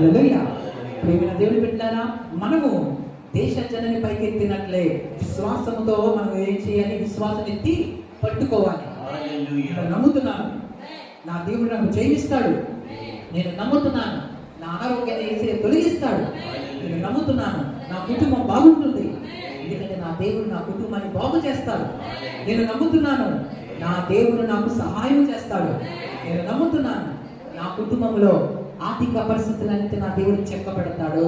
ప్రియమైన దేవుని బిడ్డారా మనము దేశ జనని పైకెత్తినట్లే విశ్వాసముతో మనం ఏం చేయాలి? విశ్వాసం ఎత్తి పట్టుకోవాలి. నేను నమ్ముతున్నాను. నా దేవుడు నాకు జయిస్తాడు నేను నమ్ముతున్నాను. నా అనారోగ్యాన్ని వేసే తొలగిస్తాడు. నేను నమ్ముతున్నాను. నా కుటుంబం బాగుంటుంది. ఎందుకంటే నా దేవుడు నా కుటుంబాన్ని బాగు చేస్తాడు. నేను నమ్ముతున్నాను. నా దేవుడు నాకు సహాయం చేస్తాడు. నేను నమ్ముతున్నాను. నా కుటుంబంలో ఆర్థిక పరిస్థితులన్నిటి నా దేవుడు చెక్క పెడతాడు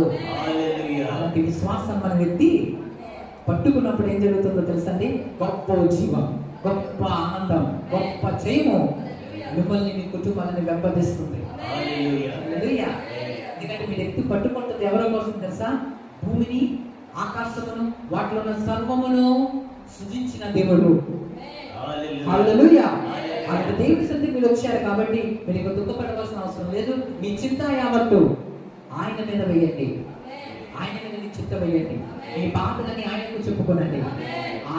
అలాంటి విశ్వాసం మనం ఎత్తి పట్టుకున్నప్పుడు ఏం జరుగుతుందో తెలుసండి? గొప్ప జీవం గొప్ప ఆనందం గొప్ప జయము మిమ్మల్ని మీ కుటుంబాలను వెంబడిస్తుంది. ఎందుకంటే మీరు ఎత్తి పట్టుకుంటుంది ఎవరి కోసం తెలుసా? భూమిని ఆకాశమును వాటిలో ఉన్న సర్వమును సృజించిన దేవుడు. హల్లెలూయా అలాంటి దేవుడి సంతి మీరు వచ్చారు కాబట్టి మీరు ఇక దుఃఖపడవలసిన అవసరం లేదు. మీ చింత యావత్తు ఆయన మీద వేయండి. ఆయన మీద మీ చింత వేయండి. మీ బాధలని ఆయనకు చెప్పుకోనండి.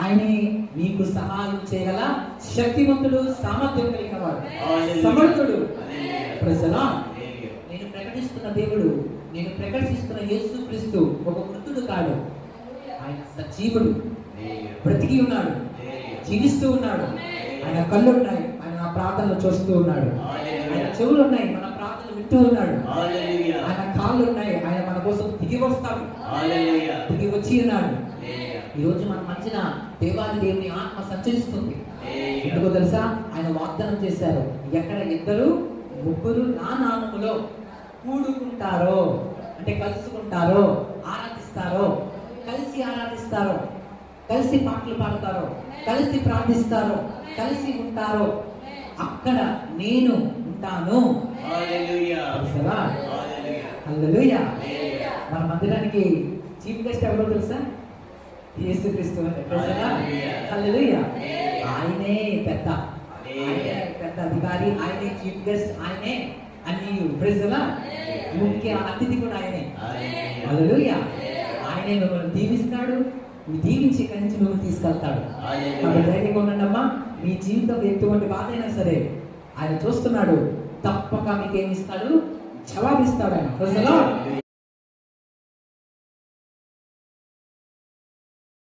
ఆయనే మీకు సహాయం చేయగల శక్తివంతుడు సామర్థ్యం కలిగిన వాడు. సమర్థుడు. ప్రజలా నేను ప్రకటిస్తున్న దేవుడు నేను ప్రకటిస్తున్న యేసు క్రీస్తు ఒక మృతుడు కాడు. ఆయన సజీవుడు. బ్రతికి ఉన్నాడు. జీవిస్తూ ఉన్నాడు. ఆయన కళ్ళు ఉన్నాయి. ఆయన ప్రార్థనలు చూస్తూ ఉన్నాడు. ఆయన చెవులు ఉన్నాయి మన ప్రార్థనలు వింటూ ఉన్నాడు. ఆయన కాళ్ళు ఉన్నాయి ఆయన మన కోసం దిగి వస్తాడు. దిగి వచ్చి ఉన్నాడు. ఈ రోజు మన మధ్యన దేవాది దేవుని ఆత్మ సంచరిస్తుంది. ఎందుకో తెలుసా? ఆయన వాగ్దానం చేశారు. ఎక్కడ ఇద్దరు ముగ్గురు నా నామములో కూడుకుంటారో అంటే కలుసుకుంటారో ఆరాధిస్తారో కలిసి ఆరాధిస్తారో కలిసి పాటలు పాడతారో కలిసి ప్రార్థిస్తారో కలిసి ఉంటారో అక్కడ నేను ఉంటాను. మన మందిరానికి చీఫ్ గెస్ట్ ఎవరో తెలుసా? హల్లెలూయా. ఆయనే పెద్ద. ఆయనే పెద్ద అధికారి. ఆయనే చీఫ్ గెస్ట్. ఆయనే అన్ని ప్రజల ముఖ్య అతిథి కూడా ఆయనే. ఆయనే మిమ్మల్ని దీవిస్తాడు. మీ దీవించి ఇక్కడి నుంచి మిమ్మల్ని తీసుకెళ్తాడు. ధైర్యంగా ఉండండమ్మా మీ జీవితం ఎటువంటి బాధ అయినా సరే ఆయన చూస్తున్నాడు. తప్పక మీకు ఏమి ఇస్తాడు? జవాబిస్తాడు ఆయన.